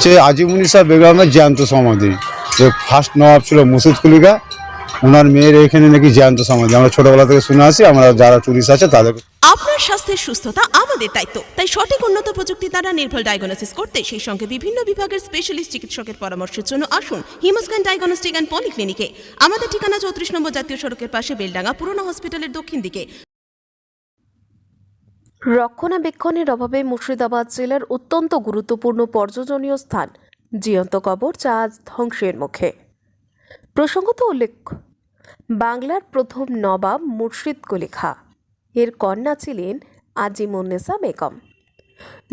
হচ্ছে আজিমুনিসা বেগমের জ্যান্ত সমাধি। যে ফার্স্ট নবাব ছিল মুর্শিদ কুলিকা ওনার মেয়ের এখানে নাকি জ্যান্ত সমাধি। আমরা ছোটবেলা থেকে শুনে আসি, আমরা যারা টুরিস্ট আছে তাদের আপনার স্বাস্থ্যের সুস্থতা আমাদের দায়িত্ব। তাই সঠিক উন্নত প্রযুক্তি দ্বারা নির্ভুল ডায়াগনোসিস করতে সেই সঙ্গে বিভিন্ন বিভাগের স্পেশালিস্ট চিকিৎসকের পরামর্শের জন্য আসুন হিমোস্ক্যান ডায়াগনস্টিক অ্যান্ড পলিক্লিনিকে আমাদের ঠিকানা চৌত্রিশ নম্বর জাতীয় সড়কের পাশে বেলডাঙ্গা, পুরনো হসপিটালের দক্ষিণ দিকে। রক্ষণাবেক্ষণের অভাবে মুর্শিদাবাদ জেলার অত্যন্ত গুরুত্বপূর্ণ পর্যটনীয় স্থান। জিয়ন্ত কবর যা আজ ধ্বংসের মুখে। প্রসঙ্গত উল্লেখ, বাংলার প্রথম নবাব মুর্শিদ কুলি খাঁ এর কন্যা ছিলেন আজিমুন্নেসা বেগম।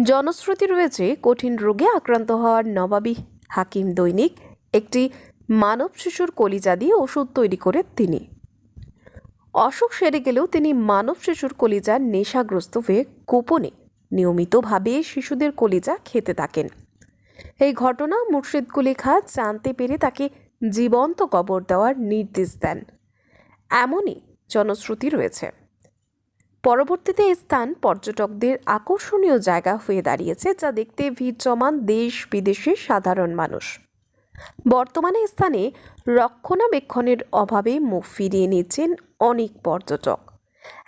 জনশ্রুতি রয়েছে, কঠিন রোগে আক্রান্ত হওয়ার নবাবী হাকিম দৈনিক একটি মানব শিশুর কলিজা দিয়ে ওষুধ তৈরি করে তিনি। অসুখ সেরে গেলেও তিনি মানব শিশুর কলিজা নেশাগ্রস্ত হয়ে গোপনে নিয়মিতভাবে শিশুদের কলিজা খেতে থাকেন। এই ঘটনা মুর্শিদ কুলি খা জানতে পেরে তাকে জীবন্ত কবর দেওয়ার নির্দেশ দেন। এমনই জনশ্রুতি রয়েছে। পরবর্তীতে এই স্থান পর্যটকদের আকর্ষণীয় জায়গা হয়ে দাঁড়িয়েছে, যা দেখতে ভিড় জমান দেশ বিদেশের সাধারণ মানুষ। বর্তমানে স্থানে রক্ষণাবেক্ষণের অভাবে মুখ ফিরিয়ে নিচ্ছেন অনেক পর্যটক।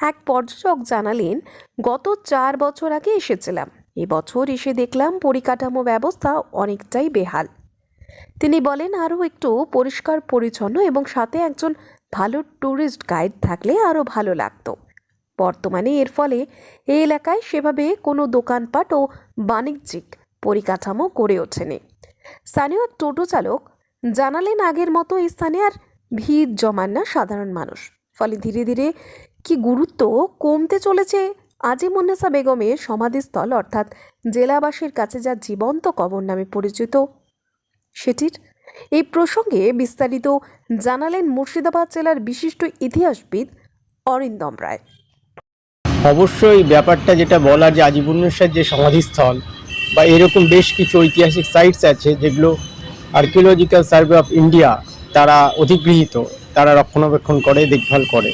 এক পর্যটক জানালেন, গত চার বছর আগে এসেছিলাম। এবছর এসে দেখলাম পরিকাঠামো ব্যবস্থা অনেকটাই বেহাল। তিনি বলেন আরও একটু পরিষ্কার, পরিচ্ছন্ন এবং সাথে একজন ভালো ট্যুরিস্ট গাইড থাকলে আরও ভালো লাগতো। বর্তমানে এর ফলে এই এলাকায় সেভাবে কোনো দোকানপাট ও বাণিজ্যিক পরিকাঠামো গড়ে ওঠেনি। স্থানীয় টোটো চালক জানালেন, আগের মতো এই স্থানে আর ভিড় জমান না সাধারণ মানুষ। ফলে ধীরে ধীরে কি গুরুত্ব কমতে চলেছে? আজি আজিমুন্নেসা বেগমের সমাধিস্থল, অর্থাৎ জেলাবাসীর কাছে যা জীবন্ত কবর নামে পরিচিত, সেটির এই প্রসঙ্গে বিস্তারিত জানালেন মুর্শিদাবাদ জেলার বিশিষ্ট ইতিহাসবিদ অরিন্দম রায়। অবশ্যই ব্যাপারটা যেটা বলার যে আজিবুন্নেশ্বর যে সমাধিস্থল বা এরকম বেশ কিছু ঐতিহাসিক সাইটস আছে যেগুলো আর্কিওলজিক্যাল সার্ভে অফ ইন্ডিয়া তারা অধিগৃহীত। তারা রক্ষণাবেক্ষণ করে, দেখভাল করে।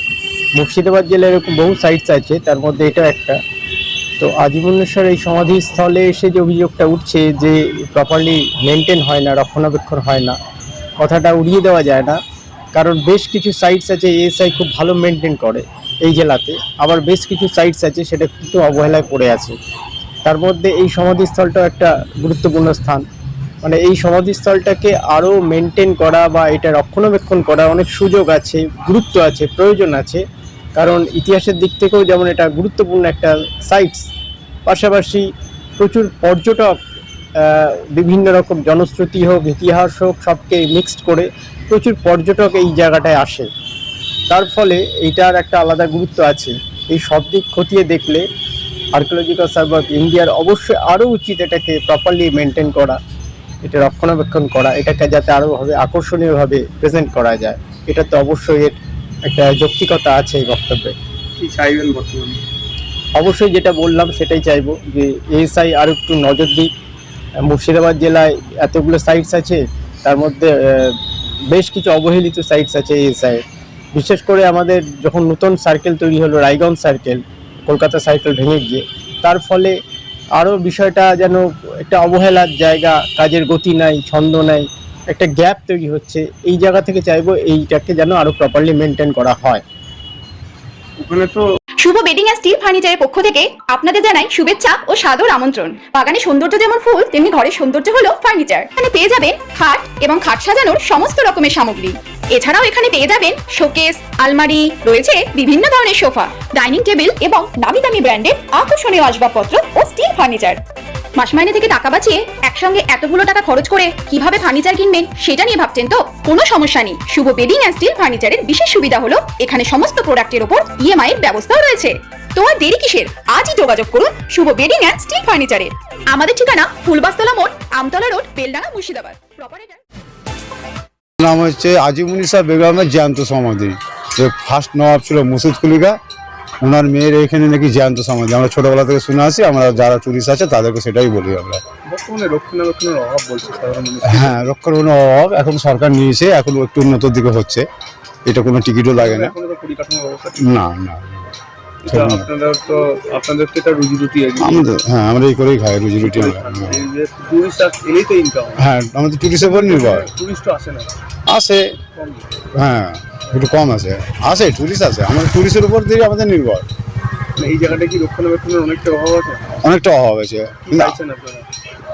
মুর্শিদাবাদ জেলায় এরকম বহু সাইটস আছে, তার মধ্যে এটা একটা। তো আজিবুন্নেশ্বর এই সমাধিস্থলে এসে যে অভিযোগটা উঠছে যে প্রপারলি মেনটেন হয় না, রক্ষণাবেক্ষণ হয় না, কথাটা উড়িয়ে দেওয়া যায় না। কারণ বেশ কিছু সাইটস আছে এএসআই খুব ভালো মেনটেন করে এই জেলাতে। আবার বেশ কিছু সাইটস আছে, সেটা কিন্তু অবহেলায় পড়ে আছে। তার মধ্যে এই সমাধিস্থলটাও একটা গুরুত্বপূর্ণ স্থান। মানে এই সমাধিস্থলটাকে আরও মেনটেন করা বা এটা রক্ষণাবেক্ষণ করা অনেক সুযোগ আছে, গুরুত্ব আছে, প্রয়োজন আছে। কারণ ইতিহাসের দিক থেকেও যেমন এটা গুরুত্বপূর্ণ একটা সাইটস পাশাপাশি প্রচুর পর্যটক বিভিন্ন রকম জনশ্রুতি হোক, ইতিহাস হোক, সবকে মিক্সড করে প্রচুর পর্যটক এই জায়গাটায় আসে। তার ফলে এইটার একটা আলাদা গুরুত্ব আছে। এই সব দিক খতিয়ে দেখলে আর্কিওলজিক্যাল সার্ভে অফ ইন্ডিয়ার অবশ্যই আরও উচিত এটাকে প্রপারলি মেনটেন করা। এটা রক্ষণাবেক্ষণ করা এটাকে যাতে আরোভাবে আকর্ষণীয়ভাবে প্রেজেন্ট করা যায় এটা তো অবশ্যই এর একটা যৌক্তিকতা আছে এই বক্তব্যে। কি চাইবেন বর্তমানে? অবশ্যই যেটা বললাম সেটাই চাইব যে এএসআই আর একটু নজর দিক। মুর্শিদাবাদ জেলায় এতগুলো সাইটস আছে তার মধ্যে বেশ কিছু অবহেলিত সাইটস আছে এএসআই বিশেষ করে আমাদের যখন নতুন সার্কেল তৈরি হলো রায়গঞ্জ সার্কেল কলকাতা সার্কেল ভেঙে গিয়ে তার ফলে আরও বিষয়টা যেন একটা অবহেলার জায়গা, কাজের গতি নাই, ছন্দ নাই, একটা গ্যাপ তৈরি হচ্ছে, এই জায়গা থেকে চাইব এইটাকে যেন আরও প্রপারলি মেনটেন করা হয়। ওখানে তো শুভ বেডিং অ্যান্ড স্টিল ফার্নিচারের পক্ষ থেকে আপনাদের জানাই শুভেচ্ছা ও সাদর আমন্ত্রণ। বাগানের সৌন্দর্য যেমন ফুল, তেমনি ঘরের সৌন্দর্য হলো ফার্নিচার এখানে পেয়ে যাবেন খাট এবং খাট সাজানোর সমস্ত রকমের সামগ্রী। এছাড়াও এখানে পেয়ে যাবেন শোকেস আলমারি, রয়েছে বিভিন্ন ধরনের সোফা ডাইনিং টেবিল এবং নামি দামি ব্র্যান্ডের আকর্ষণীয় আসবাবপত্র ও স্টিল ফার্নিচার মাস মাইনে থেকে টাকা বাঁচিয়ে একসঙ্গে এতগুলো টাকা খরচ করে কীভাবে ফার্নিচার কিনবেন সেটা নিয়ে ভাবছেন তো? কোনো সমস্যা নেই। শুভ বেডিং অ্যান্ড স্টিল ফার্নিচারের বিশেষ সুবিধা হলো এখানে সমস্ত প্রোডাক্টের ওপর ইএমআই এর ব্যবস্থাও রয়েছে। তোমার দেরি কিসের? আজই যোগাযোগ করুন শুভ বেডিং অ্যান্ড স্টিল ফার্নিচারে। আমাদের ঠিকানা ফুলবাস্তলা মোড়, আমতলা রোড, বেলডাঙ্গা, মুর্শিদাবাদ। প্রপারেটার নাম হচ্ছে আজিমুনিসা বেগমের জ্যান্ত সমাধি। ফার্স্ট নবাব ছিল মুর্শিদ কুলিকা ওনার মেয়ের এখানে নাকি জ্যান্ত সমাধি। আমরা ছোটবেলা থেকে শুনে আসি আমরা যারা টুরিস্ট আছে তাদেরকে সেটাই বলি আমরা। বর্তমানে রক্ষণাবেক্ষণের অভাব বলছে হ্যাঁ রক্ষণাবেক্ষণ অভাব এখন সরকার নিয়েছে এখন একটু উন্নতর দিকে হচ্ছে। এটা কোনো টিকিটও লাগে না। না না তো আপনাদের তো এটা রুজি রুটি আমাদের হ্যাঁ আমরা এই করেই খাই রুজি রুটি আমরা। টুরিস্ট এলেই তো ইনকাম হ্যাঁ আমাদের টুরিস্টের উপর নির্ভর। টুরিস্ট আসে না। আসে হ্যাঁ। একটু কম আছে। আসে টুরিস্ট আছে। আমাদের টুরিস্টের উপর দিয়ে আমাদের নির্ভর। মানে এই জায়গাটা কি রক্ষণাবেক্ষণের অনেকটা অভাব আছে? অনেকটা অভাব আছে।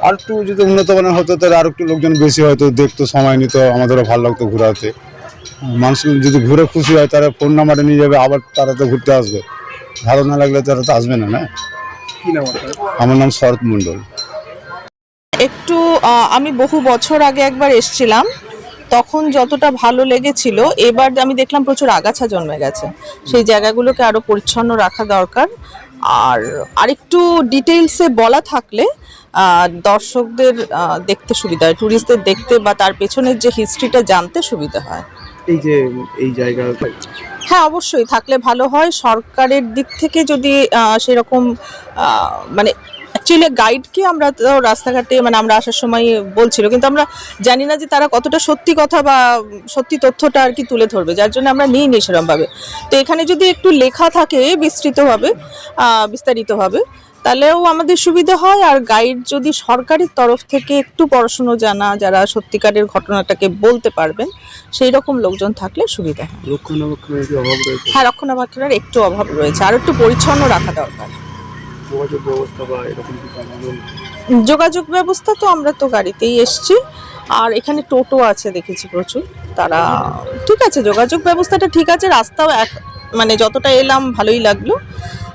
আর একটু যদি উন্নত মানের হতো তাহলে আর একটু লোকজন বেশি হয়তো দেখতো সময় নিত আমাদেরও ভালো লাগতো ঘোরাতে। মানুষ যদি ঘুরে খুশি হয় তারা ফোন নাম্বারটা নিয়ে যাবে আবার তারা তো ঘুরতে আসবে। ভালো না লাগলে তারা তো আসবে না না? আমার নাম শরৎ মণ্ডল। একটু আমি বহু বছর আগে একবার এসছিলাম। তখন যতটা ভালো লেগেছিল এবার আমি দেখলাম প্রচুর আগাছা জন্মে গেছে। সেই জায়গাগুলোকে আরও পরিচ্ছন্ন রাখা দরকার। আর আরেকটু ডিটেলসে বলা থাকলে দর্শকদের দেখতে সুবিধা হয় ট্যুরিস্টদের দেখতে বা তার পেছনের যে হিস্ট্রিটা জানতে সুবিধা হয়। এই যে এই জায়গা হ্যাঁ অবশ্যই। থাকলে ভালো হয়। সরকারের দিক থেকে যদি সেরকম মানে অ্যাকচুয়ালি গাইডকে আমরা তো রাস্তাঘাটে মানে আমরা আসার সময় বলছিল কিন্তু আমরা জানি না যে তারা কতটা সত্যি কথা বা সত্যি তথ্যটা আর কি তুলে ধরবে যার জন্য আমরা নিই নি সেরমভাবে। তো এখানে যদি একটু লেখা থাকে বিস্তৃতভাবে বিস্তারিতভাবে তাহলেও আমাদের সুবিধা হয়। আর গাইড যদি সরকারের তরফ থেকে একটু পড়াশুনো জানা যারা সত্যিকারের ঘটনাটাকে বলতে পারবেন সেই রকম লোকজন থাকলে সুবিধা হয়। হ্যাঁ রক্ষণাবেক্ষণের একটু অভাব রয়েছে। আর একটু পরিচ্ছন্ন রাখা দরকার। যোগাযোগ ব্যবস্থা তো আমরা তো গাড়িতেই এসছি। আর এখানে টোটো আছে দেখেছি প্রচুর। তারা ঠিক আছে, যোগাযোগ ব্যবস্থাটা ঠিক আছে, রাস্তাও এক মানে যতটা এলাম ভালোই লাগল।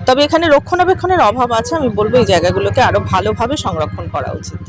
তবে এখানে রক্ষণাবেক্ষণের অভাব আছে, আমি বলব এই জায়গাগুলোকে আরও ভালোভাবে সংরক্ষণ করা উচিত।